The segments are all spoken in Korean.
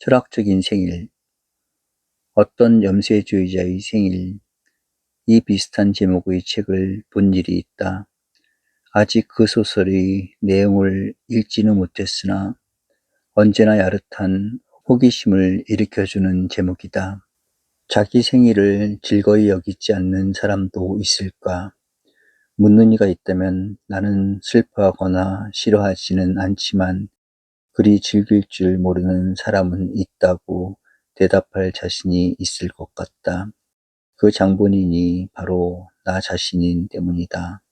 철학적인 생일, 어떤 염세주의자의 생일, 이 비슷한 제목의 책을 본 일이 있다. 아직 그 소설의 내용을 읽지는 못했으나 언제나 야릇한 호기심을 일으켜주는 제목이다. 자기 생일을 즐거이 여기지 않는 사람도 있을까? 묻는 이가 있다면 나는 슬퍼하거나 싫어하지는 않지만 그리 즐길 줄 모르는 사람은 있다고 대답할 자신이 있을 것 같다. 그 장본인이 바로 나 자신인 때문이다.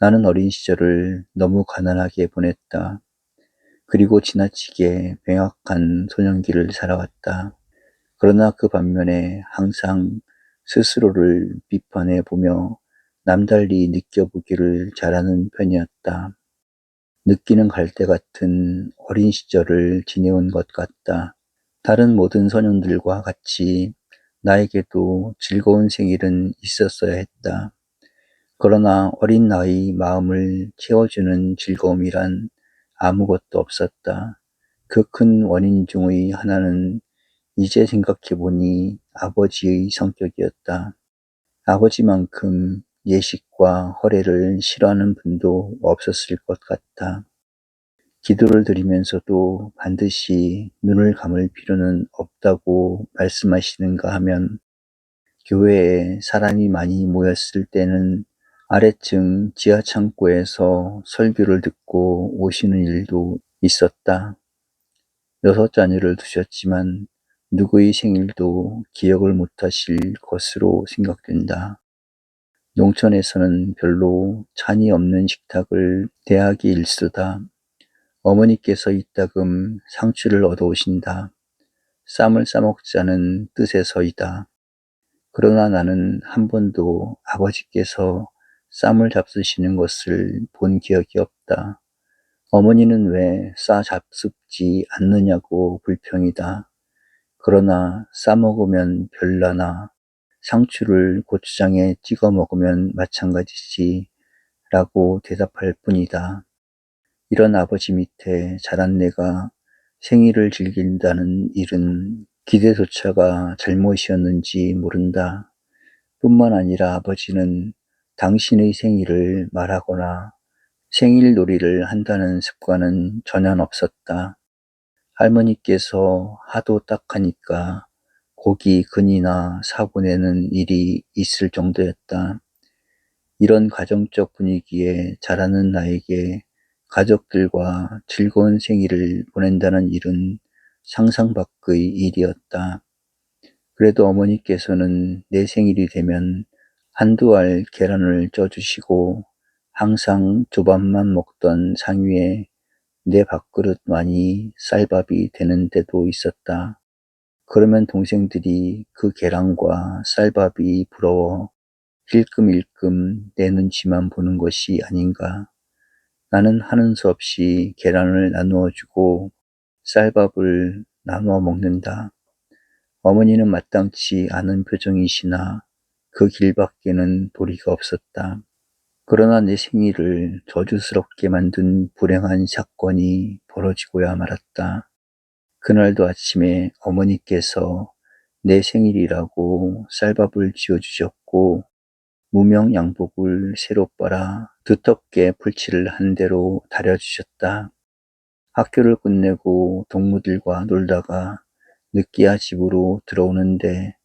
나는 어린 시절을 너무 가난하게 보냈다. 그리고 지나치게 병약한 소년기를 살아왔다. 그러나 그 반면에 항상 스스로를 비판해 보며 남달리 느껴보기를 잘하는 편이었다. 느끼는 갈대 같은 어린 시절을 지내온 것 같다. 다른 모든 소년들과 같이 나에게도 즐거운 생일은 있었어야 했다. 그러나 어린 나의 마음을 채워주는 즐거움이란 아무것도 없었다. 그 큰 원인 중의 하나는 이제 생각해보니 아버지의 성격이었다. 아버지만큼 예식과 허례를 싫어하는 분도 없었을 것 같다. 기도를 드리면서도 반드시 눈을 감을 필요는 없다고 말씀하시는가 하면 교회에 사람이 많이 모였을 때는 아래층 지하 창고에서 설교를 듣고 오시는 일도 있었다. 여섯 자녀를 두셨지만 누구의 생일도 기억을 못하실 것으로 생각된다. 농촌에서는 별로 찬이 없는 식탁을 대하기 일쑤다. 어머니께서 이따금 상추를 얻어오신다. 쌈을 싸먹자는 뜻에서이다. 그러나 나는 한 번도 아버지께서 쌈을 잡수시는 것을 본 기억이 없다. 어머니는 왜 싸 잡숫지 않느냐고 불평이다. 그러나 싸먹으면 별나나 상추를 고추장에 찍어 먹으면 마찬가지지 라고 대답할 뿐이다. 이런 아버지 밑에 자란 내가 생일을 즐긴다는 일은 기대조차가 잘못이었는지 모른다. 뿐만 아니라 아버지는 당신의 생일을 말하거나 생일 놀이를 한다는 습관은 전혀 없었다. 할머니께서 하도 딱하니까 고기 근이나 사고 내는 일이 있을 정도였다. 이런 가정적 분위기에 자라는 나에게 가족들과 즐거운 생일을 보낸다는 일은 상상 밖의 일이었다. 그래도 어머니께서는 내 생일이 되면 한두 알 계란을 쪄주시고 항상 조밥만 먹던 상위에 내 밥그릇만이 쌀밥이 되는 데도 있었다. 그러면 동생들이 그 계란과 쌀밥이 부러워 힐끔힐끔 내 눈치만 보는 것이 아닌가. 나는 하는 수 없이 계란을 나누어 주고 쌀밥을 나누어 먹는다. 어머니는 마땅치 않은 표정이시나 그 길밖에는 도리가 없었다. 그러나 내 생일을 저주스럽게 만든 불행한 사건이 벌어지고야 말았다. 그날도 아침에 어머니께서 내 생일이라고 쌀밥을 지어주셨고 무명 양복을 새로 빨아 두텁게 풀칠을 한 대로 다려주셨다. 학교를 끝내고 동무들과 놀다가 늦게야 집으로 들어오는데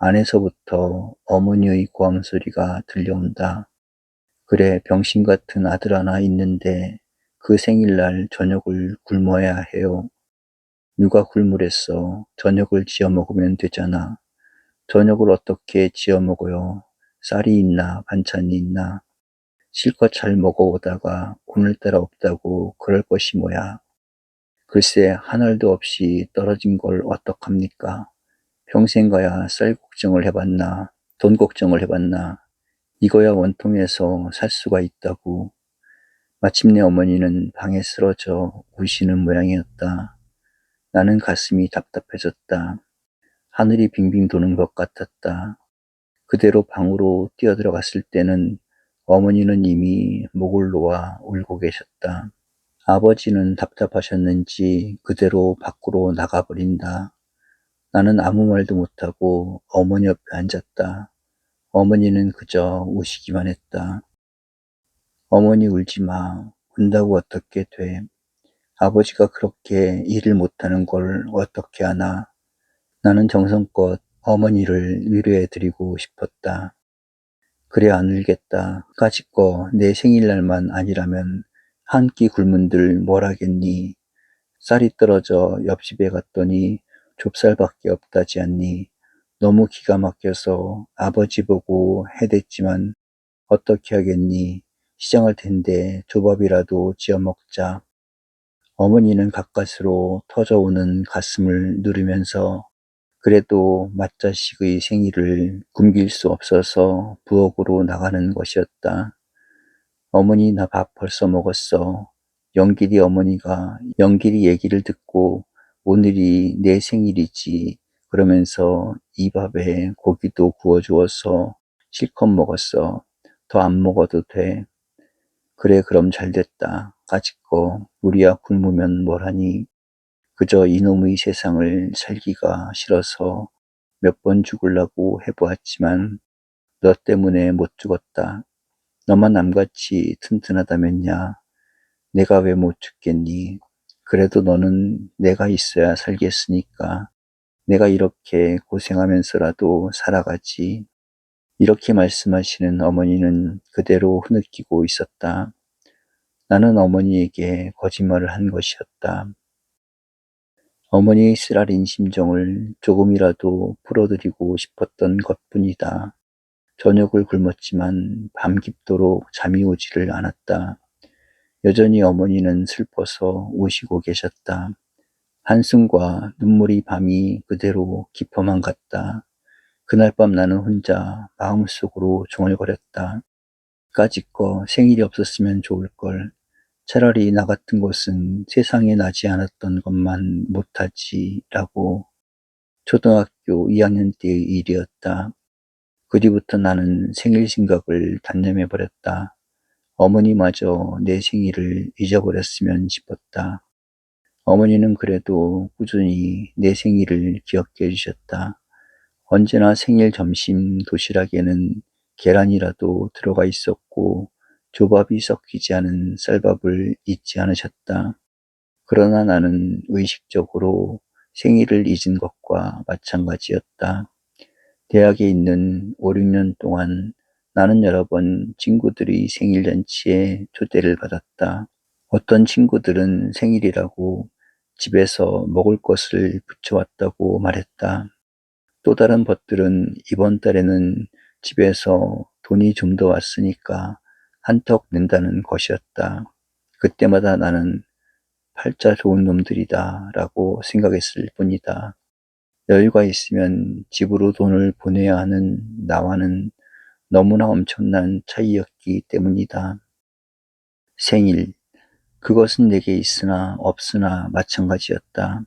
안에서부터 어머니의 고함 소리가 들려온다. 그래 병신 같은 아들 하나 있는데 그 생일날 저녁을 굶어야 해요. 누가 굶으랬어. 저녁을 지어 먹으면 되잖아. 저녁을 어떻게 지어 먹어요? 쌀이 있나 반찬이 있나? 실컷 잘 먹어오다가 오늘따라 없다고 그럴 것이 뭐야. 글쎄 한 알도 없이 떨어진 걸 어떡합니까? 평생 가야 쌀 걱정을 해봤나 돈 걱정을 해봤나 이거야 원통해서 살 수가 있다고 마침내 어머니는 방에 쓰러져 우시는 모양이었다. 나는 가슴이 답답해졌다. 하늘이 빙빙 도는 것 같았다. 그대로 방으로 뛰어들어갔을 때는 어머니는 이미 목을 놓아 울고 계셨다. 아버지는 답답하셨는지 그대로 밖으로 나가버린다. 나는 아무 말도 못하고 어머니 옆에 앉았다. 어머니는 그저 우시기만 했다. 어머니 울지 마. 운다고 어떻게 돼. 아버지가 그렇게 일을 못하는 걸 어떻게 하나. 나는 정성껏 어머니를 위로해드리고 싶었다. 그래 안 울겠다. 까짓거 내 생일날만 아니라면 한 끼 굶은들 뭘 하겠니. 쌀이 떨어져 옆집에 갔더니 좁쌀밖에 없다지 않니. 너무 기가 막혀서 아버지 보고 해댔지만 어떻게 하겠니. 시장할 텐데 조밥이라도 지어 먹자. 어머니는 가까스로 터져오는 가슴을 누르면서 그래도 맏자식의 생일을 굶길 수 없어서 부엌으로 나가는 것이었다. 어머니 나 밥 벌써 먹었어. 영길이 어머니가 영길이 얘기를 듣고 오늘이 내 생일이지 그러면서 이 밥에 고기도 구워주어서 실컷 먹었어. 더 안 먹어도 돼. 그래 그럼 잘 됐다. 까짓거 우리야 굶으면 뭘하니. 그저 이놈의 세상을 살기가 싫어서 몇 번 죽으려고 해보았지만 너 때문에 못 죽었다. 너만 남같이 튼튼하다면야 내가 왜 못 죽겠니? 그래도 너는 내가 있어야 살겠으니까 내가 이렇게 고생하면서라도 살아가지. 이렇게 말씀하시는 어머니는 그대로 흐느끼고 있었다. 나는 어머니에게 거짓말을 한 것이었다. 어머니의 쓰라린 심정을 조금이라도 풀어드리고 싶었던 것뿐이다. 저녁을 굶었지만 밤 깊도록 잠이 오지를 않았다. 여전히 어머니는 슬퍼서 우시고 계셨다. 한숨과 눈물이 밤이 그대로 깊어만 갔다. 그날 밤 나는 혼자 마음속으로 중얼거렸다. 까짓거 생일이 없었으면 좋을 걸. 차라리 나 같은 곳은 세상에 나지 않았던 것만 못하지라고 초등학교 2학년 때의 일이었다. 그 뒤부터 나는 생일 생각을 단념해버렸다. 어머니마저 내 생일을 잊어버렸으면 싶었다. 어머니는 그래도 꾸준히 내 생일을 기억해 주셨다. 언제나 생일 점심 도시락에는 계란이라도 들어가 있었고 조밥이 섞이지 않은 쌀밥을 잊지 않으셨다. 그러나 나는 의식적으로 생일을 잊은 것과 마찬가지였다. 대학에 있는 5, 6년 동안 나는 여러 번 친구들이 생일 잔치에 초대를 받았다. 어떤 친구들은 생일이라고 집에서 먹을 것을 붙여왔다고 말했다. 또 다른 벗들은 이번 달에는 집에서 돈이 좀 더 왔으니까 한턱 낸다는 것이었다. 그때마다 나는 팔자 좋은 놈들이다 라고 생각했을 뿐이다. 여유가 있으면 집으로 돈을 보내야 하는 나와는 너무나 엄청난 차이였기 때문이다. 생일. 그것은 내게 있으나 없으나 마찬가지였다.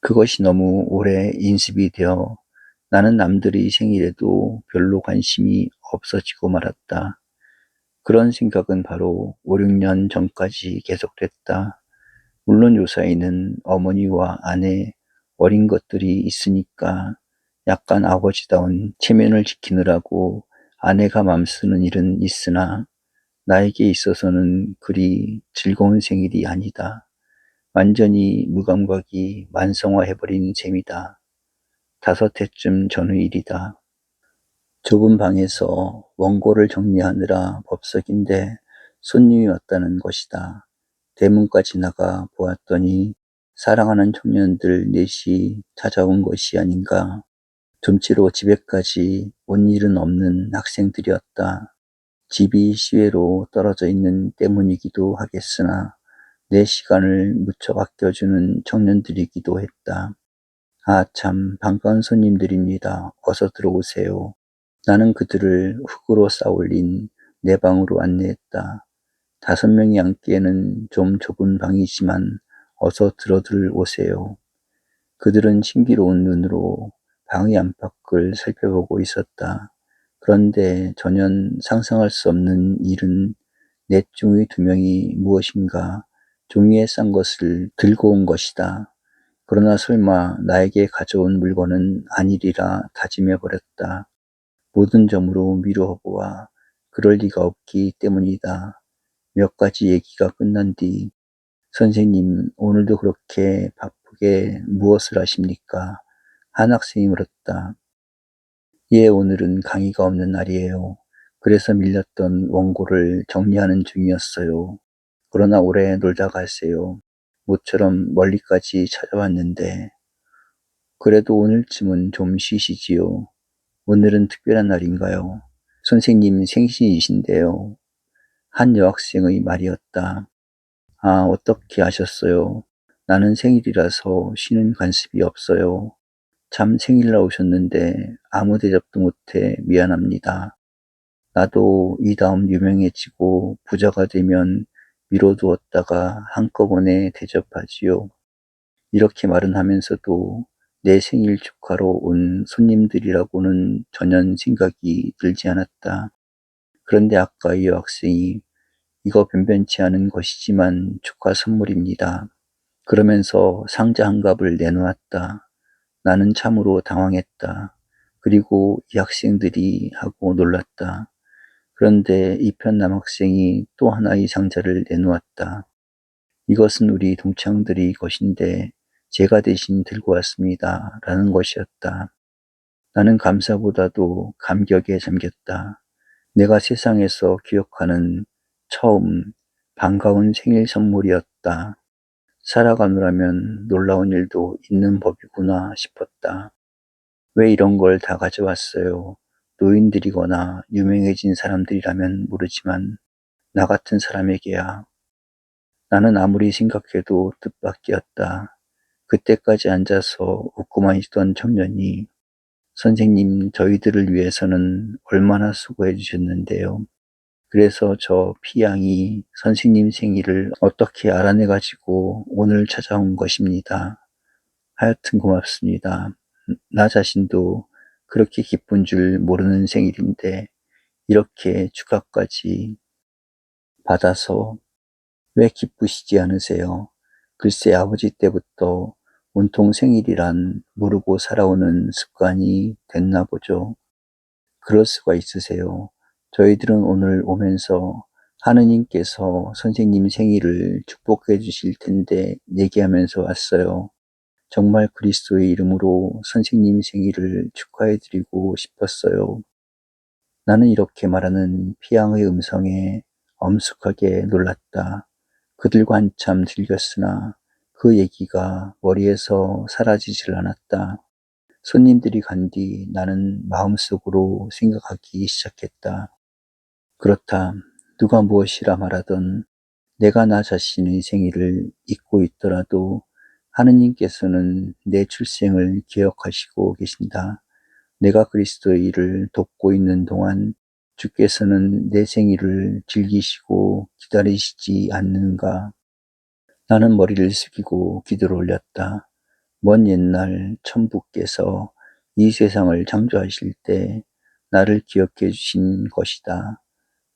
그것이 너무 오래 인습이 되어 나는 남들의 생일에도 별로 관심이 없어지고 말았다. 그런 생각은 바로 5, 6년 전까지 계속됐다. 물론 요사이는 어머니와 아내, 어린 것들이 있으니까 약간 아버지다운 체면을 지키느라고 아내가 맘쓰는 일은 있으나 나에게 있어서는 그리 즐거운 생일이 아니다. 완전히 무감각이 만성화해버린 셈이다. 다섯 해쯤 전의 일이다. 좁은 방에서 원고를 정리하느라 법석인데 손님이 왔다는 것이다. 대문까지 나가 보았더니 사랑하는 청년들 넷이 찾아온 것이 아닌가. 좀치로 집에까지 온 일은 없는 학생들이었다. 집이 시외로 떨어져 있는 때문이기도 하겠으나 내 시간을 무척 아껴주는 청년들이기도 했다. 아, 참, 반가운 손님들입니다. 어서 들어오세요. 나는 그들을 흙으로 쌓올린 내 방으로 안내했다. 다섯 명이 앉기에는 좀 좁은 방이지만 어서 들어들 오세요. 그들은 신기로운 눈으로 방의 안팎을 살펴보고 있었다. 그런데 전혀 상상할 수 없는 일은 넷 중의 두 명이 무엇인가 종이에 싼 것을 들고 온 것이다. 그러나 설마 나에게 가져온 물건은 아니리라 다짐해 버렸다. 모든 점으로 미루어 보아 그럴 리가 없기 때문이다. 몇 가지 얘기가 끝난 뒤 선생님 오늘도 그렇게 바쁘게 무엇을 하십니까? 한 학생이 물었다. 예, 오늘은 강의가 없는 날이에요. 그래서 밀렸던 원고를 정리하는 중이었어요. 그러나 오래 놀다 가세요. 모처럼 멀리까지 찾아왔는데 그래도 오늘쯤은 좀 쉬시지요. 오늘은 특별한 날인가요? 선생님 생신이신데요. 한 여학생의 말이었다. 아, 어떻게 아셨어요? 나는 생일이라서 쉬는 관습이 없어요. 참 생일날 오셨는데 아무 대접도 못해 미안합니다. 나도 이 다음 유명해지고 부자가 되면 미뤄두었다가 한꺼번에 대접하지요. 이렇게 말은 하면서도 내 생일 축하로 온 손님들이라고는 전혀 생각이 들지 않았다. 그런데 아까 이 여학생이 이거 변변치 않은 것이지만 축하 선물입니다. 그러면서 상자 한 갑을 내놓았다. 나는 참으로 당황했다. 그리고 이 학생들이 하고 놀랐다. 그런데 이편 남학생이 또 하나의 상자를 내놓았다. 이것은 우리 동창들이 것인데 제가 대신 들고 왔습니다. 라는 것이었다. 나는 감사보다도 감격에 잠겼다. 내가 세상에서 기억하는 처음 반가운 생일 선물이었다. 살아가느라면 놀라운 일도 있는 법이구나 싶었다. 왜 이런 걸 다 가져왔어요? 노인들이거나 유명해진 사람들이라면 모르지만 나 같은 사람에게야 나는 아무리 생각해도 뜻밖이었다. 그때까지 앉아서 웃고만 있던 청년이 선생님 저희들을 위해서는 얼마나 수고해 주셨는데요. 그래서 저 피양이 선생님 생일을 어떻게 알아내 가지고 오늘 찾아온 것입니다. 하여튼 고맙습니다. 나 자신도 그렇게 기쁜 줄 모르는 생일인데 이렇게 축하까지 받아서 왜 기쁘시지 않으세요? 글쎄 아버지 때부터 온통 생일이란 모르고 살아오는 습관이 됐나 보죠. 그럴 수가 있으세요. 저희들은 오늘 오면서 하느님께서 선생님 생일을 축복해 주실 텐데 얘기하면서 왔어요. 정말 그리스도의 이름으로 선생님 생일을 축하해 드리고 싶었어요. 나는 이렇게 말하는 피양의 음성에 엄숙하게 놀랐다. 그들과 한참 들렸으나 그 얘기가 머리에서 사라지질 않았다. 손님들이 간 뒤 나는 마음속으로 생각하기 시작했다. 그렇다. 누가 무엇이라 말하던 내가 나 자신의 생일을 잊고 있더라도 하느님께서는 내 출생을 기억하시고 계신다. 내가 그리스도의 일을 돕고 있는 동안 주께서는 내 생일을 즐기시고 기다리시지 않는가? 나는 머리를 숙이고 기도를 올렸다. 먼 옛날 천부께서 이 세상을 창조하실 때 나를 기억해 주신 것이다.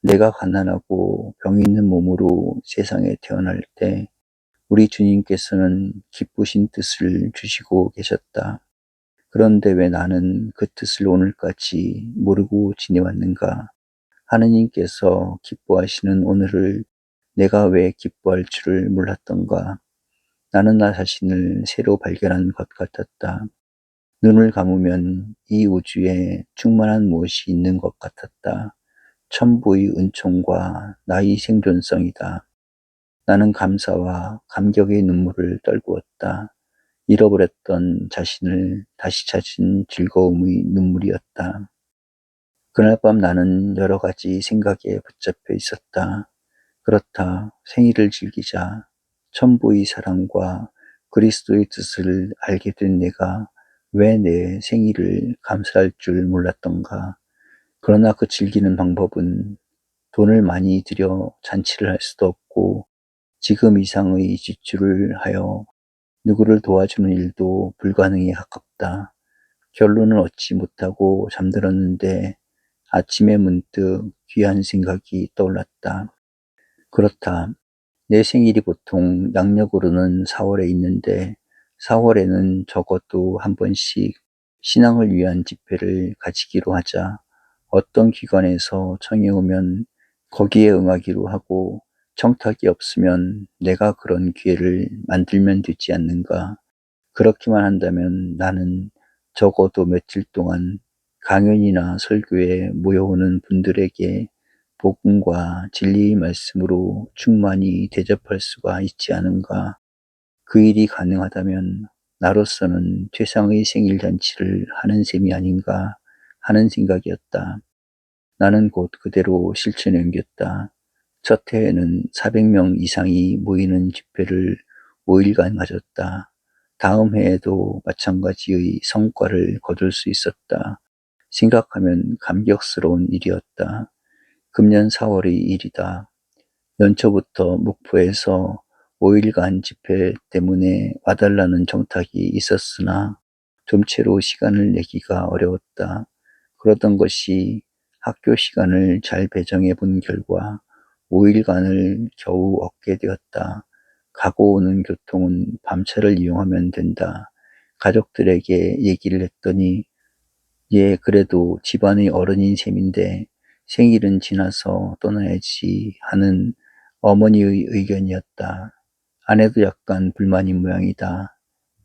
내가 가난하고 병 있는 몸으로 세상에 태어날 때 우리 주님께서는 기쁘신 뜻을 주시고 계셨다. 그런데 왜 나는 그 뜻을 오늘까지 모르고 지내왔는가? 하느님께서 기뻐하시는 오늘을 내가 왜 기뻐할 줄을 몰랐던가? 나는 나 자신을 새로 발견한 것 같았다. 눈을 감으면 이 우주에 충만한 무엇이 있는 것 같았다. 천부의 은총과 나의 생존성이다. 나는 감사와 감격의 눈물을 떨구었다. 잃어버렸던 자신을 다시 찾은 즐거움의 눈물이었다. 그날 밤 나는 여러 가지 생각에 붙잡혀 있었다. 그렇다. 생일을 즐기자. 천부의 사랑과 그리스도의 뜻을 알게 된 내가 왜 내 생일을 감사할 줄 몰랐던가. 그러나 그 즐기는 방법은 돈을 많이 들여 잔치를 할 수도 없고 지금 이상의 지출을 하여 누구를 도와주는 일도 불가능에 가깝다. 결론은 얻지 못하고 잠들었는데 아침에 문득 귀한 생각이 떠올랐다. 그렇다. 내 생일이 보통 양력으로는 4월에 있는데 4월에는 적어도 한 번씩 신앙을 위한 집회를 가지기로 하자. 어떤 기관에서 청해 오면 거기에 응하기로 하고 청탁이 없으면 내가 그런 기회를 만들면 되지 않는가. 그렇게만 한다면 나는 적어도 며칠 동안 강연이나 설교에 모여오는 분들에게 복음과 진리의 말씀으로 충만히 대접할 수가 있지 않은가. 그 일이 가능하다면 나로서는 최상의 생일 잔치를 하는 셈이 아닌가 하는 생각이었다. 나는 곧 그대로 실천에 옮겼다. 첫 해에는 400명 이상이 모이는 집회를 5일간 가졌다. 다음 해에도 마찬가지의 성과를 거둘 수 있었다. 생각하면 감격스러운 일이었다. 금년 4월의 일이다. 연초부터 목포에서 5일간 집회 때문에 와달라는 정탁이 있었으나 좀 채로 시간을 내기가 어려웠다. 그러던 것이 학교 시간을 잘 배정해 본 결과 5일간을 겨우 얻게 되었다. 가고 오는 교통은 밤차를 이용하면 된다. 가족들에게 얘기를 했더니 예, 그래도 집안의 어른인 셈인데 생일은 지나서 떠나야지 하는 어머니의 의견이었다. 아내도 약간 불만인 모양이다.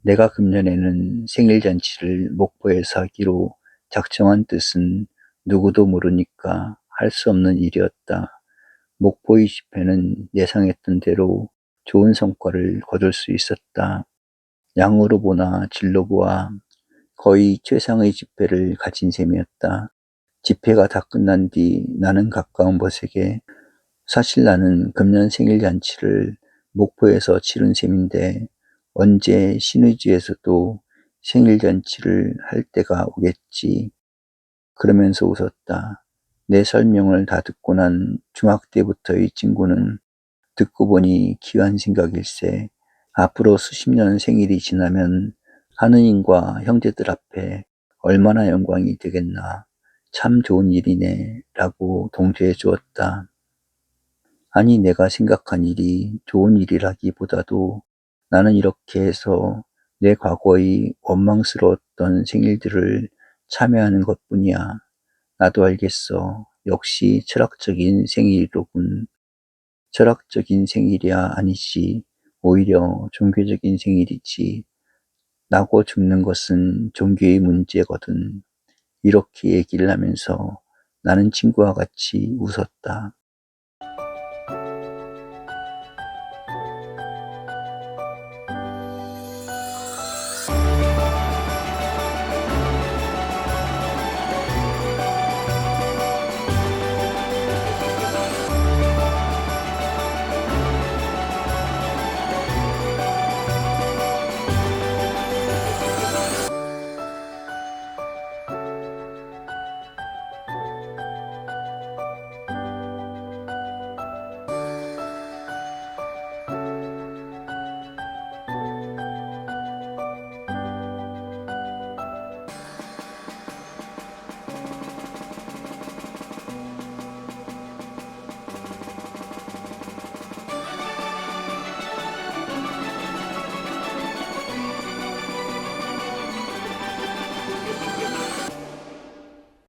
내가 금년에는 생일 잔치를 목포에서 하기로 작정한 뜻은 누구도 모르니까 할 수 없는 일이었다. 목포의 집회는 예상했던 대로 좋은 성과를 거둘 수 있었다. 양으로 보나 질로 보아 거의 최상의 집회를 가진 셈이었다. 집회가 다 끝난 뒤 나는 가까운 벗에게 사실 나는 금년 생일 잔치를 목포에서 치른 셈인데 언제 신의지에서도 생일 잔치를 할 때가 오겠지. 그러면서 웃었다. 내 설명을 다 듣고 난 중학 때부터의 친구는 듣고 보니 기한 생각일세. 앞으로 수십 년 생일이 지나면 하느님과 형제들 앞에 얼마나 영광이 되겠나. 참 좋은 일이네. 라고 동조해 주었다. 아니, 내가 생각한 일이 좋은 일이라기보다도 나는 이렇게 해서 내 과거의 원망스러웠던 생일들을 참여하는 것 뿐이야. 나도 알겠어. 역시 철학적인 생일이로군. 철학적인 생일이야 아니지. 오히려 종교적인 생일이지. 나고 죽는 것은 종교의 문제거든. 이렇게 얘기를 하면서 나는 친구와 같이 웃었다.